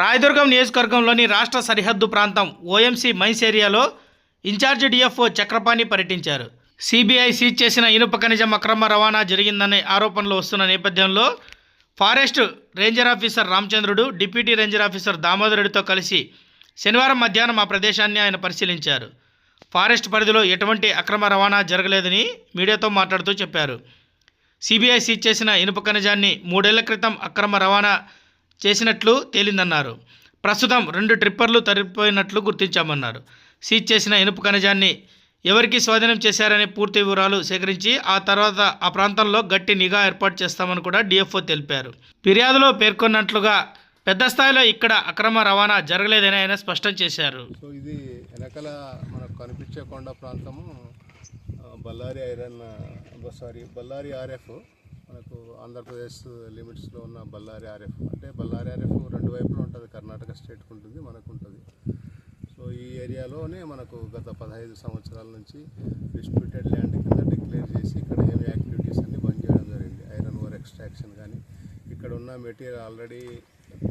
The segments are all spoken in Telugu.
రాయదుర్గం నియోజకవర్గంలోని రాష్ట్ర సరిహద్దు ప్రాంతం ఓఎంసీ మైన్స్ ఏరియాలో ఇన్ఛార్జ్ డిఎఫ్ఓ చక్రపాణి పర్యటించారు. సిబిఐ సీజ్ చేసిన ఇనుప ఖనిజం అక్రమ రవాణా జరిగిందనే ఆరోపణలు వస్తున్న నేపథ్యంలో forest ranger officer Ramachandrudu deputy ranger officer దామోదరుడితో కలిసి శనివారం మధ్యాహ్నం ఆ ప్రదేశాన్ని ఆయన పరిశీలించారు. ఫారెస్ట్ పరిధిలో ఎటువంటి అక్రమ రవాణా జరగలేదని మీడియాతో మాట్లాడుతూ చెప్పారు. సిబిఐ సీజ్ చేసిన ఇనుప ఖనిజాన్ని మూడేళ్ళ క్రితం అక్రమ రవాణా చేసినట్లు తేలిందన్నారు. ప్రస్తుతం రెండు ట్రిప్పర్లు తరిపోయినట్లు గుర్తించామన్నారు. సీజ్ చేసిన ఇనుప ఖనిజాన్ని ఎవరికి స్వాధీనం చేశారనే పూర్తి వివరాలు సేకరించి ఆ తర్వాత ఆ ప్రాంతంలో గట్టి నిఘా ఏర్పాటు చేస్తామని కూడా డిఎఫ్ఓ తెలిపారు. ఫిర్యాదులో పేర్కొన్నట్లుగా పెద్ద స్థాయిలో ఇక్కడ అక్రమ రవాణా జరగలేదని ఆయన స్పష్టం చేశారు. సో ఇది వెనకాల మనకు కనిపించే కొండ ప్రాంతము Bellary Bellary iron sorry Bellary RF. మనకు ఆంధ్రప్రదేశ్ లిమిట్స్లో ఉన్న బళ్ళారి ఆర్ఎఫ్ అంటే బళ్ళారి ఆర్ఎఫ్ రెండు వైపులు ఉంటుంది కర్ణాటక స్టేట్కి ఉంటుంది మనకు ఉంటుంది. సో ఈ ఏరియాలోనే మనకు గత పదహైదు సంవత్సరాల నుంచి డిస్ప్యూటెడ్ ల్యాండ్ కింద డిక్లేర్ చేసి ఇక్కడ ఏమి యాక్టివిటీస్ అన్ని బంద్ చేయడం జరిగింది. ఐరన్ ఓర్ ఎక్స్ట్రాక్షన్ కానీ ఇక్కడ ఉన్న మెటీరియల్ ఆల్రెడీ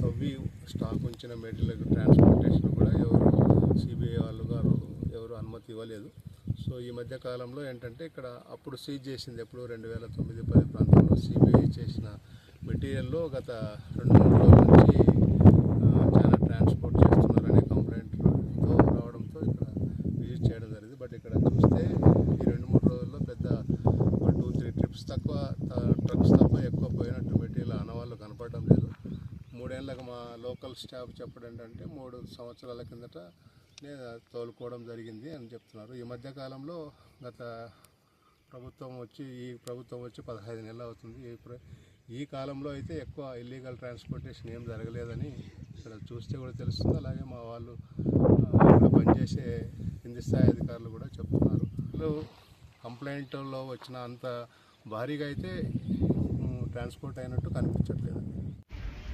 తవ్వి స్టాక్ ఉంచిన మెటీరియల్ ట్రాన్స్పోర్టేషన్ కూడా ఎవరు సిబిఐ వాళ్ళు గారు ఎవరు అనుమతి ఇవ్వలేదు. సో ఈ మధ్య కాలంలో ఏంటంటే ఇక్కడ అప్పుడు సీజ్ చేసింది ఎప్పుడు రెండు వేల తొమ్మిది పది ప్రాంతం ప్రాంతంలో సిబిఐ చేసిన మెటీరియల్లో గత రెండు మూడు రోజుల నుంచి చాలా ట్రాన్స్పోర్ట్ చేస్తున్నారనే కంప్లైంట్తో రావడంతో ఇక్కడ విజిట్ చేయడం జరిగింది. బట్ ఇక్కడ చూస్తే ఈ రెండు మూడు రోజుల్లో పెద్ద ఒక టూ త్రీ ట్రిప్స్ తక్కువ ట్రక్స్ తక్కువ ఎక్కువ పోయినట్టు మెటీరియల్ ఆనవాళ్ళు కనపడడం లేదు. మూడేళ్ళకి మా లోకల్ స్టాఫ్ చెప్పడం ఏంటంటే మూడు సంవత్సరాల కిందట తోలుకోవడం జరిగింది అని చెప్తున్నారు. ఈ మధ్యకాలంలో గత ప్రభుత్వం వచ్చి ఈ ప్రభుత్వం వచ్చి పదహైదు నెలలు అవుతుంది. ఈ ప్ర- ఈ కాలంలో అయితే ఎక్కువ ఇల్లీగల్ ట్రాన్స్పోర్టేషన్ ఏం జరగలేదని ఇక్కడ చూస్తే కూడా తెలుస్తుంది. అలాగే మా వాళ్ళు ఇక్కడ పనిచేసే కింది స్థాయి అధికారులు కూడా చెప్తున్నారు. కంప్లైంట్లో వచ్చిన అంత భారీగా అయితే ట్రాన్స్పోర్ట్ అయినట్టు కనిపించట్లేదు.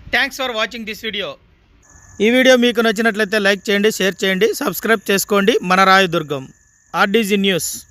Thanks for watching this video ఈ వీడియో మీకు నచ్చినట్లయితే లైక్ చేయండి షేర్ చేయండి సబ్స్క్రైబ్ చేసుకోండి. మన రాయదుర్గం ఆర్డీజీ న్యూస్.